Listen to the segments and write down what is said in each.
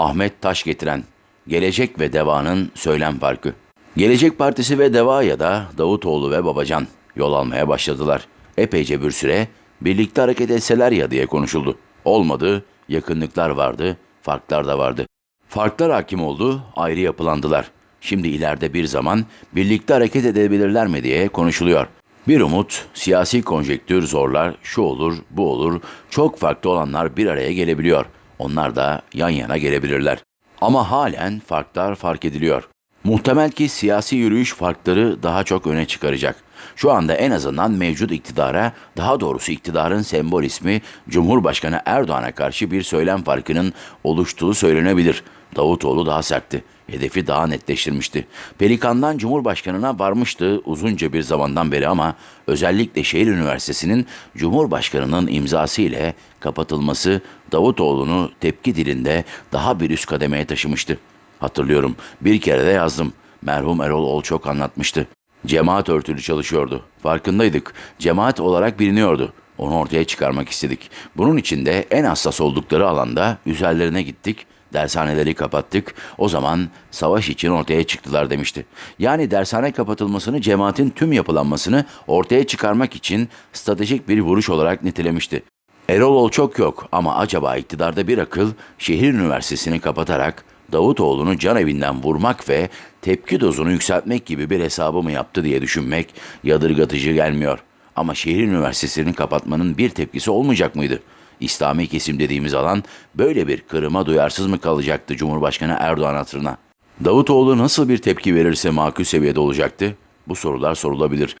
Ahmet Taş getiren Gelecek ve Deva'nın söylem farkı. Gelecek Partisi ve Deva ya da Davutoğlu ve Babacan yol almaya başladılar. Epeyce bir süre birlikte hareket etseler ya diye konuşuldu. Olmadı, yakınlıklar vardı, farklar da vardı. Farklar hakim oldu, ayrı yapılandılar. Şimdi ileride bir zaman birlikte hareket edebilirler mi diye konuşuluyor. Bir umut, siyasi konjektür zorlar, şu olur, bu olur, çok farklı olanlar bir araya gelebiliyor. Onlar da yan yana gelebilirler. Ama halen farklar fark ediliyor. Muhtemel ki siyasi yürüyüş farkları daha çok öne çıkaracak. Şu anda en azından mevcut iktidara, daha doğrusu iktidarın sembol ismi Cumhurbaşkanı Erdoğan'a karşı bir söylem farkının oluştuğu söylenebilir. Davutoğlu daha sertti. Hedefi daha netleştirmişti. Pelikan'dan Cumhurbaşkanına varmıştı uzunca bir zamandan beri ama özellikle şehir üniversitesinin Cumhurbaşkanının imzası ile kapatılması Davutoğlu'nu tepki dilinde daha bir üst kademeye taşımıştı. Hatırlıyorum bir kere de yazdım. Merhum Erol Olçok anlatmıştı. Cemaat örtülü çalışıyordu. Farkındaydık. Cemaat olarak biliniyordu. Onu ortaya çıkarmak istedik. Bunun için de en hassas oldukları alanda üzerlerine gittik. Dershaneleri kapattık. O zaman savaş için ortaya çıktılar demişti. Yani dershane kapatılmasını cemaatin tüm yapılanmasını ortaya çıkarmak için stratejik bir vuruş olarak nitelemişti. Erol Ol çok yok ama acaba iktidarda bir akıl şehir üniversitesini kapatarak Davutoğlu'nu can evinden vurmak ve tepki dozunu yükseltmek gibi bir hesabı mı yaptı diye düşünmek yadırgatıcı gelmiyor. Ama şehir üniversitesini kapatmanın bir tepkisi olmayacak mıydı? İslami kesim dediğimiz alan böyle bir kırıma duyarsız mı kalacaktı Cumhurbaşkanı Erdoğan hatırına? Davutoğlu nasıl bir tepki verirse makul seviyede olacaktı? Bu sorular sorulabilir.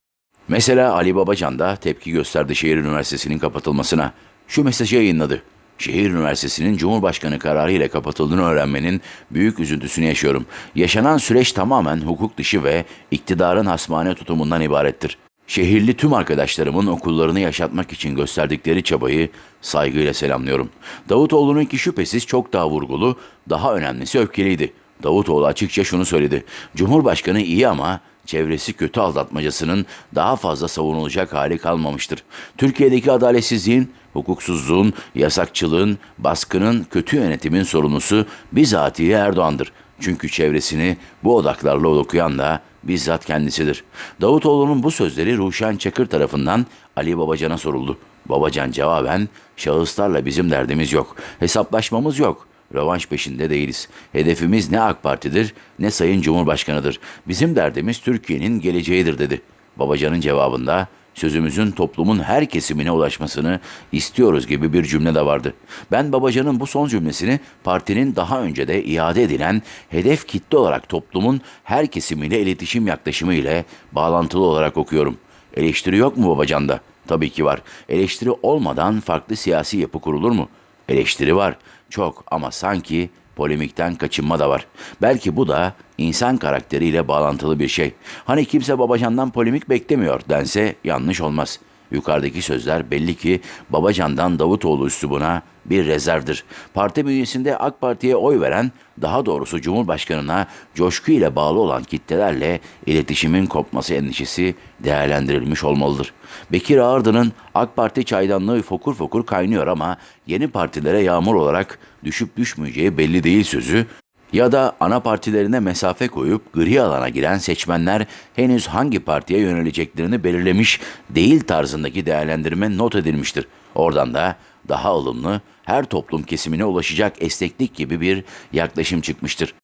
Mesela Ali Babacan da tepki gösterdi şehir üniversitesinin kapatılmasına. Şu mesajı yayınladı. Şehir Üniversitesi'nin Cumhurbaşkanı kararı ile kapatıldığını öğrenmenin büyük üzüntüsünü yaşıyorum. Yaşanan süreç tamamen hukuk dışı ve iktidarın hasmane tutumundan ibarettir. Şehirli tüm arkadaşlarımın okullarını yaşatmak için gösterdikleri çabayı saygıyla selamlıyorum. Davutoğlu'nunki şüphesiz çok daha vurgulu, daha önemlisi öfkeliydi. Davutoğlu açıkça şunu söyledi. Cumhurbaşkanı iyi ama çevresi kötü aldatmacasının daha fazla savunulacak hali kalmamıştır. Türkiye'deki adaletsizliğin, hukuksuzluğun, yasakçılığın, baskının, kötü yönetimin sorumlusu bizatihi Erdoğan'dır. Çünkü çevresini bu odaklarla okuyan da bizzat kendisidir. Davutoğlu'nun bu sözleri Ruşen Çakır tarafından Ali Babacan'a soruldu. Babacan cevaben, şahıslarla bizim derdimiz yok, hesaplaşmamız yok. Rövanş peşinde değiliz. Hedefimiz ne AK Parti'dir ne Sayın Cumhurbaşkanı'dır. Bizim derdimiz Türkiye'nin geleceğidir dedi. Babacan'ın cevabında sözümüzün toplumun her kesimine ulaşmasını istiyoruz gibi bir cümle de vardı. Ben Babacan'ın bu son cümlesini partinin daha önce de iade edilen hedef kitle olarak toplumun her kesimiyle iletişim yaklaşımı ile bağlantılı olarak okuyorum. Eleştiri yok mu Babacan'da? Tabii ki var. Eleştiri olmadan farklı siyasi yapı kurulur mu? Eleştiri var. Çok ama sanki polemikten kaçınma da var. Belki bu da insan karakteriyle bağlantılı bir şey. Hani kimse Babacan'dan polemik beklemiyor dense yanlış olmaz. Yukarıdaki sözler belli ki Babacan'dan Davutoğlu üslubuna bir rezervdir. Parti bünyesinde AK Parti'ye oy veren, daha doğrusu Cumhurbaşkanına coşku ile bağlı olan kitlelerle iletişimin kopması endişesi değerlendirilmiş olmalıdır. Bekir Ağırdı'nın AK Parti çaydanlığı fokur fokur kaynıyor ama yeni partilere yağmur olarak düşüp düşmeyeceği belli değil sözü ya da ana partilerine mesafe koyup gri alana giren seçmenler henüz hangi partiye yöneleceklerini belirlemiş değil tarzındaki değerlendirme not edilmiştir. Oradan da daha ılımlı, her toplum kesimine ulaşacak esneklik gibi bir yaklaşım çıkmıştır.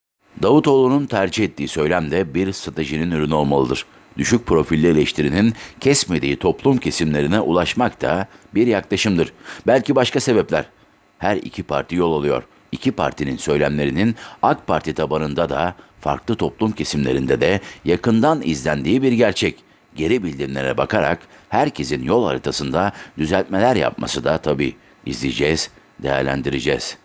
Davutoğlu'nun tercih ettiği söylem de bir stratejinin ürünü olmalıdır. Düşük profilli eleştirinin kesmediği toplum kesimlerine ulaşmak da bir yaklaşımdır. Belki başka sebepler. Her iki parti yol alıyor. İki partinin söylemlerinin AK Parti tabanında da farklı toplum kesimlerinde de yakından izlendiği bir gerçek. Geri bildirimlere bakarak herkesin yol haritasında düzeltmeler yapması da tabii izleyeceğiz, değerlendireceğiz.